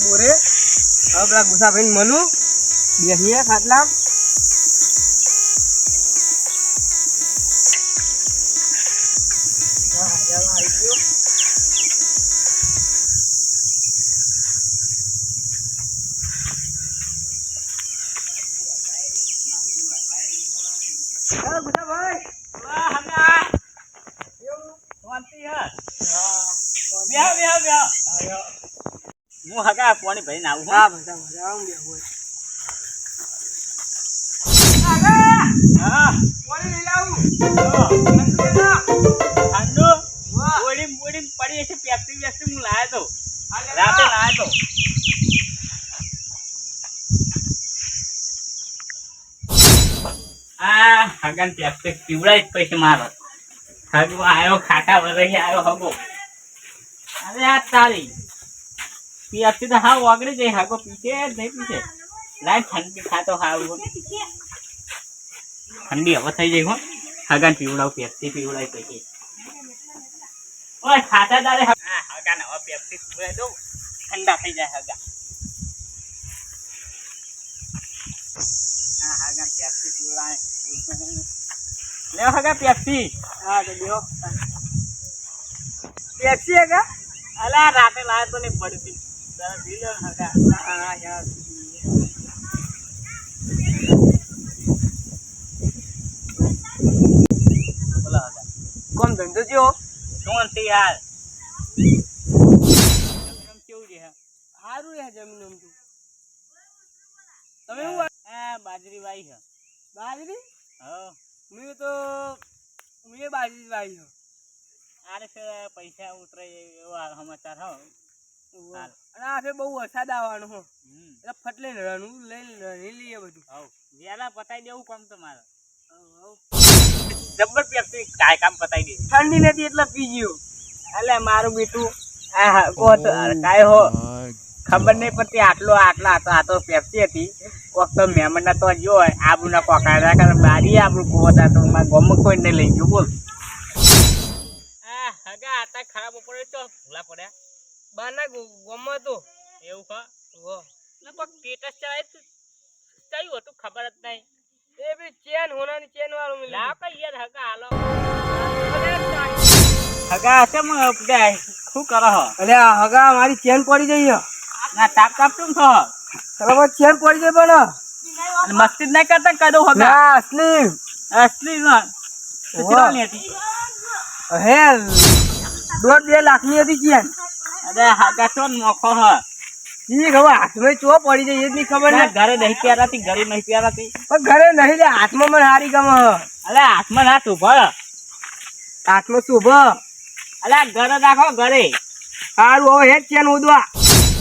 બોરે. હવે પેલા ગુસાભાઈ મળું. બેસીએ ખાટલા. હું? હગા પાણી ભરીને આવું હો. બધા મજા આવું બેહું હા. પાણી લઈ લાવું ઠંડુ. ઓડીમ ઓડીમ પડી હશે પેપ્સી વેપ્સી હું લાયો તો. રાતે લાયો તો. હગન પેપ્સી પીવડાય પછી મારો. હગો આવ્યો ખાટા વરહી આવ્યો હગો. અરે આ તારી. પેપ્સી તો હા ઓગળી જાય, હગો પીછે જ નહીં પીછે લાય ઠંડી ખાતો હાવ ઠંડી હવે થઈ જાય હો. હગન પીવડાવ પેપ્સી પીવડાય પછી. ઓય, ખાતા દારે હગ- હા હગા ને હવે પેપ્સી પીવડાય દઉં. ઠંડા થઈ જાય હગા. હા હગા ને પેપ્સી પીવડાય લે હગા પેપ્સી હા તો બેહો. પેપ્સી હે કા? અલા રાતે લાયો તો નહીં પડતી તારે પી લો ને હગા હા યાર બોલો હગા કોમ ધંધો થયો કોણ છે યાર એમ કેવું છે સારું રે જમીન આમ તો તમે શું વા- હા બાજરી વાઈ છે બાજરી? હા. મેં તો મેં બાજરી વાવી છે. આરે છે પૈસા ઉતરે એવો સમાચાર હો. અને આ બહુ વરસાદ આવવાનો હો. એટલે ફટલે રણું લઈ રણી લઈએ બધું. હવ. વેલા પતાઈ દેવું કામ તમારે. જબર પેપ્સી કાય કામ પતાઈ દે. ઠંડી નથી એટલે પી ગયો. એટલે મારું બેટું આ હા, કહો કાય હો. ખબર નહીં પડતી આટલો આટલા હતો આ તો પેપ્સી હતી. કોક તો મહેમાન તો જો આબુ ના કોકા રાખે બારી આબુ કોતા તો મારા ગામમાં કોઈ નહીં લઈ ગયું બોલ. આ હગા આતા ખરાબ પડે તો ભૂલા પડ્યા. બાના ગામમાં તો એવું કા હો ના કોક સ્ટેટસ ચાલે તો કયું હતું ખબર જ નહીં. એ બી ચેન હોનાની ચેન વાળું મિલી લાવ કઈ યાર હગા હાલો. હગા ઉપડ્યા? શું કરો હો? આ હગા મારી ચેન પડી ગઈ ના તાપ તાપ તું થો તમે ચેન પડી જઈ પણ. મસ્તી જ નહીં કરતા કદો હવે ના અસલી. અસલી ના હે દોઢ બે લાખની હતી ચેન. અરે હગા તો નોખો હ. ઈ ખબર હાથમાં ચો પડી જાય એ જ નહીં ખબર ને. ઘરે નહીં પ્યારાતી ઘરે નહીં પ્યારાતી પણ ઘરે નહીં લે હાથમાં મને હારી ગમે. અલે હાથમાં ના ઊભા હાથમાં શુભ. અરે ઘરે રાખો ઘરે. સારું હવે હેડ ચેન ઉદવા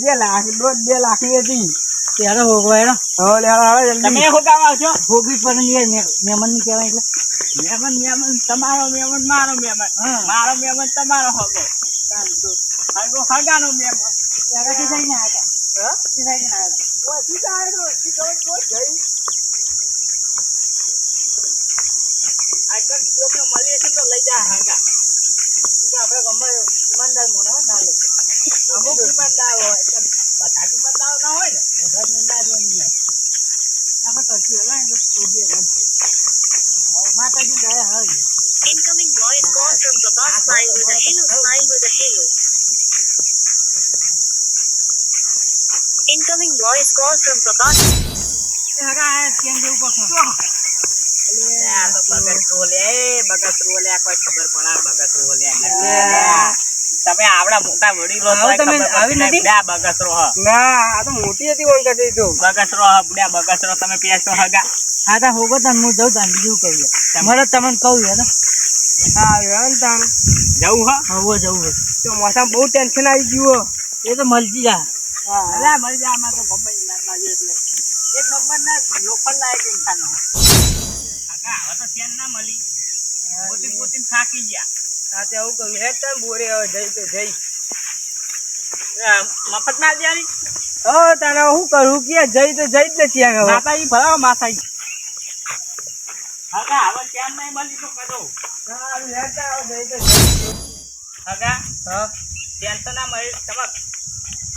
બે લાખ દોઢ બે લાખની હતી. ત્યારે હોગો હેડો. હવે લેવા આવે તમે કામ આવશો હોગી પણ યાર મહેમાનની કહેવાય એટલે. મહેમાન મહેમાન તમારો મહેમાન મારો મહેમાન. મારો મહેમાન તમારો હગો. હગો હગાનો મહેમાન ત્યાં આગળ થઈ ને આગળ હા થઈ ને આગળ ઓય શું જાય તો શું ખબર કોઈ જઈ આ કન ચોકને મળી હશે તો લઈ જા હગા ઈ તો આપણે ગમે ઈમાનદાર મોણો હો, ના લઈ જાય. અમુક ઈમાનદાર હોય કન બધા ઈમાનદાર ના હોય ને બધા જ ના જોવાની યાર. આપણે કરશું હવે ને તો શોધીએ ગમશે. હવે માતાજી દયા હવે યાર. Incoming voice call from the bus line with a hello smile with a hello. Voice call from Prakash આ તો બગસરો લે, એ બગસરો લે, કોઈ ખબર પડે. from Prakash. તમે આવડા મોટા વડીલો તમે ખબર આવી પડતી નથી? બગસરો ના આ તો મોટી હતી ઓન તું બગસરો હ, બગસરો તમે પેસો હગા. હા તા હોગો તને હું જઉં તને બીજું કહું મને તમને કહું હા યાર જવું હા? હવે જવું તો મોસમ બહુ ટેન્શન આવી ગયું એ તો મળતી જા. અલા, મળી જા, આમાં તો ગમે ના લાગે એટલે. એક નંબર ના લોકલ લાયક ઇન્સાન. હો. હવે તો ચેન ના મળી. પોતી પોતીને થાકી ગયા. હા આવું કહ્યું. હે તને બોરે હવે જઈ તો જઈ. મફત ના દેવાની હવે તારે શું કરું? કે જઈ તો જઈ જ નથી આગળ. માતાજી ભરાવો માતાજી હગા હવે ચેન નહીં મળી તો સારું જઈ હગા હા. ચેન ના મળી તમે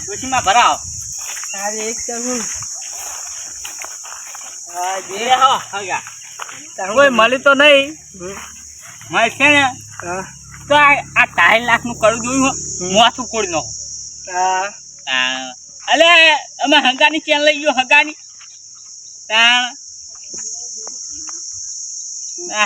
ડોશીમાં ભરાવ. તારે એક તારું કોઈ મળી તો નહીં. મળે છે ને તો આ આ નાખનું કરું જોયું મોથું કોડી નો અલે અમે હંગાની ચેન લઈ ગયો હંગાની. તાણ. ના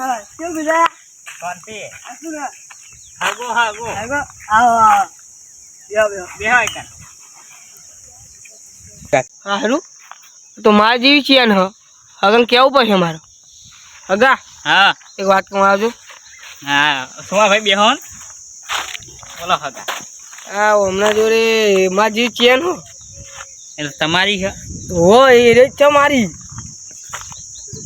હા શું બીજા શાંતિ આવો આવો હારું તો મારા જેવી છે ને હગન કેવું પડશે મારો? હગા હા. એક વાત કહું આવજો હા સુમા ભાઈ બેહો ને. બોલો હગા. હા હમણાં જોડે માર જેવી ચેન હો. એટલે તમારી છે? હો એ રે છે મારી.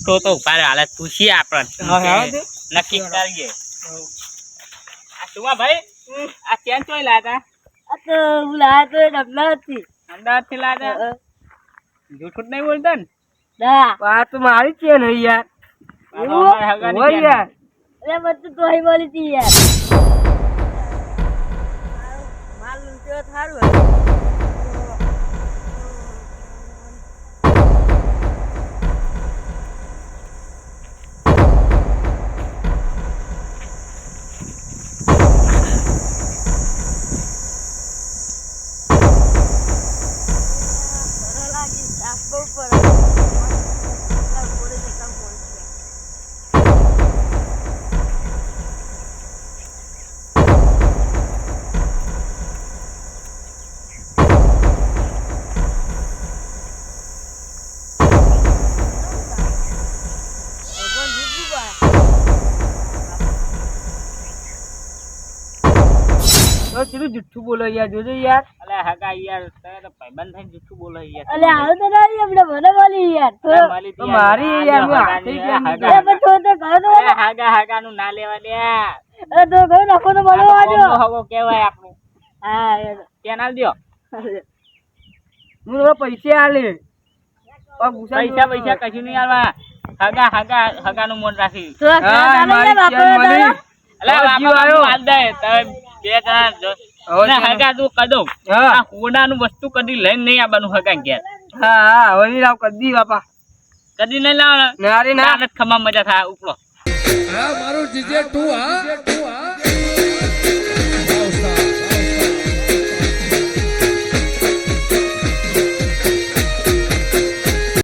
તો તો ઊભા હાલત પૂછીએ આપણે હા, હા, તે. નક્કી કરીએ. આ સુમા ભાઈ? આ કેમ ચોઈ લાતા આ તો બોલા તો ડબલા હતી અમદાવાદથી લાતા જૂઠું નહીં બોલતા ને? ના. આ મારી છે ને યાર. તો ચેન. યાર. અરે બધું તો અહીં બોલી તી યાર. માલ લૂંટ્યો થારું તો સીધું જુઠ્ઠું બોલો યાર? જોજો યાર. અલે હગા યાર તમે ભાઈબંધ થઈને જૂઠું બોલો યાર. અલે આવું તો નહીં આપણે મને બોલી યાર. અરે થોડો- મળી તો મારી યાર, હું હગા. પણ તો કહો તો અરે હગા હગાનું ના લેવા દે. અરે તો કહો નાખો તો તો બોલો આજો કોમનો હગો આપણું. હા યાર ચેન હું તો પૈસા આલે. પૈસા પૈસા કશું નહીં આલવા. હગા હગા નું મન રાખી. અલે બાપા આવ્યો. દે તમે બે. હગા તું કદો. હા. આ કોડાનું વસ્તુ કદી લઈને નહીં આવવાનું હગા ઘેર. હા હા હવે લાવ કદી બાપા. કદી નહીં લાવવાનું. ના ના. ખમા મજા થાય ઉપલો. હા મારું જીજે તું હા.